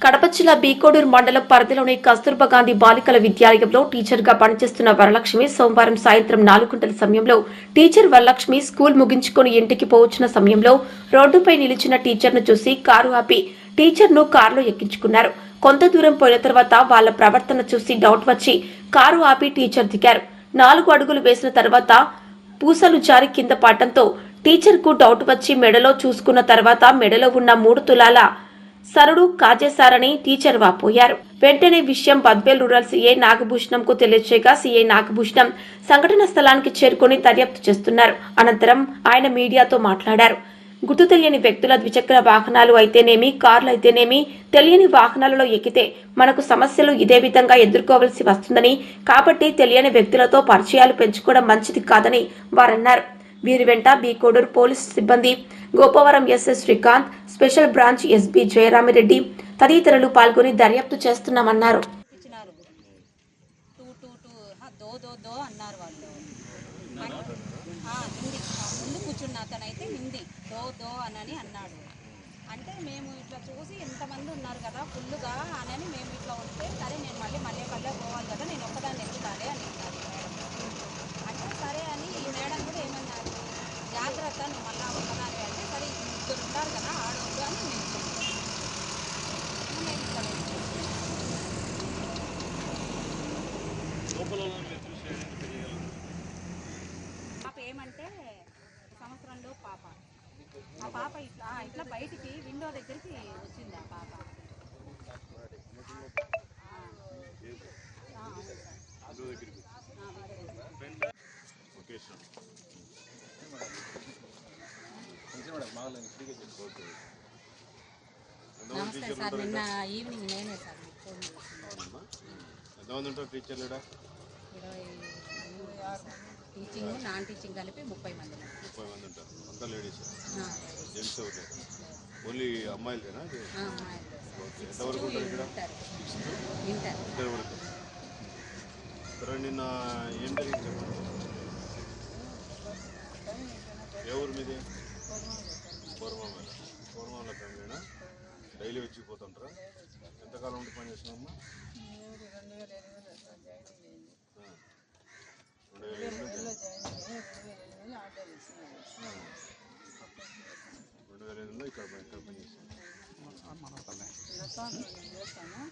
కడప జిల్లా బీకోడూరు మండలం పరిధిలోని కస్తూర్బా గాంధీ బాలికల విద్యాలయంలో టీచర్గా పనిచేస్తున్న వరలక్ష్మి సోమవారం సాయంత్రం నాలుగు గంటల సమయంలో టీచర్ వరలక్ష్మి స్కూల్ ముగించుకొని ఇంటికి పోవచ్చిన సమయంలో రోడ్డుపై నిలిచిన టీచర్ను చూసి కారు ఆపి టీచర్ను కారులో ఎక్కించుకున్నారు. కొంత దూరం పోయిన తర్వాత వాళ్ళ ప్రవర్తన చూసి డౌట్ వచ్చి కారు ఆపి టీచర్ దిగారు. నాలుగు అడుగులు వేసిన తర్వాత పూసలు జారి కింద పడటంతో టీచర్కు డౌట్ వచ్చి మెడలో చూసుకున్న తర్వాత మెడలో ఉన్న మూడు తులాల సరుడు కాజేశారని టీచర్ వాపోయారు. వెంటనే విషయం బద్వేల్ రూరల్ సీఐ నాగభూషణంకు తెలియచేయగా సీఐ నాగభూషణం సంఘటన స్థలానికి చేరుకుని దర్యాప్తు చేస్తున్నారు. అనంతరం ఆయన మీడియాతో మాట్లాడారు. గుర్తు తెలియని వ్యక్తుల ద్విచక్ర వాహనాలు అయితేనేమి కార్లు అయితేనేమి తెలియని వాహనాలలో ఎక్కితే మనకు సమస్యలు ఇదే విధంగా ఎదుర్కోవలసి వస్తుందని కాబట్టి తెలియని వ్యక్తులతో పరిచయాలు పెంచుకోవడం మంచిది కాదని వారన్నారు. వీరి వెంట బి కోడూరు పోలీస్ సిబ్బంది Gopavaram SS Srikanth special branch SB Jayaramireddy తదితరులు పాల్గొని దర్యాప్తు చేస్తున్నామన్నారు. టూ టూ టూ దో దో దో అన్నారు వాళ్ళు ముందు కూర్చున్న అతనైతే హిందీ దో దో అనని అన్నాడు అంటే మేము ఇట్లా చూసి ఎంతమంది ఉన్నారు కదా ఫుల్గా అనని మేము ఇట్లా ఉంటే సరే నేను పాప ఏమంటే సంవత్సరంలో పాప ఆ పాప ఇట్లా ఇట్లా బయటికి విండో దగ్గరికి వచ్చింది ఆ పాప ఆ. ఆ, అవును సార్. ఆ, విండో దగ్గరికి. నమస్తే సార్ నిన్న ఈవినింగ్ నేనే సార్ ఫోన్ చేసింది ఎంతమంది ఉంటారు టీచర్లు ఈడ? ఇరవై టీచింగ్ నాన్ టీచింగ్ కలిపి ముప్పై మంది. ముప్పై మంది ఉంటారు. అంతా లేడీస్ జెంట్స్ ఓన్లీ అమ్మాయిలేనా. ఎంతవరకు ఉంటారు ఇక్కడ? ఇంటర్. వరకు. సరే నిన్న ఏం జరిగింది చెప్పండి. ఏ ఊరు మీది? పూర్వం పూర్వంలో ఫ్యామిలీనా డైలీ వచ్చి పోతుంటారా? ఎంతకాలం ఉండి పని చేసినామమ్మా రెండు వేల ఎనిమిది రెండు వేల ఎనిమిదిలో ఇక్కడ ఇక్కడ పని చేస్తాను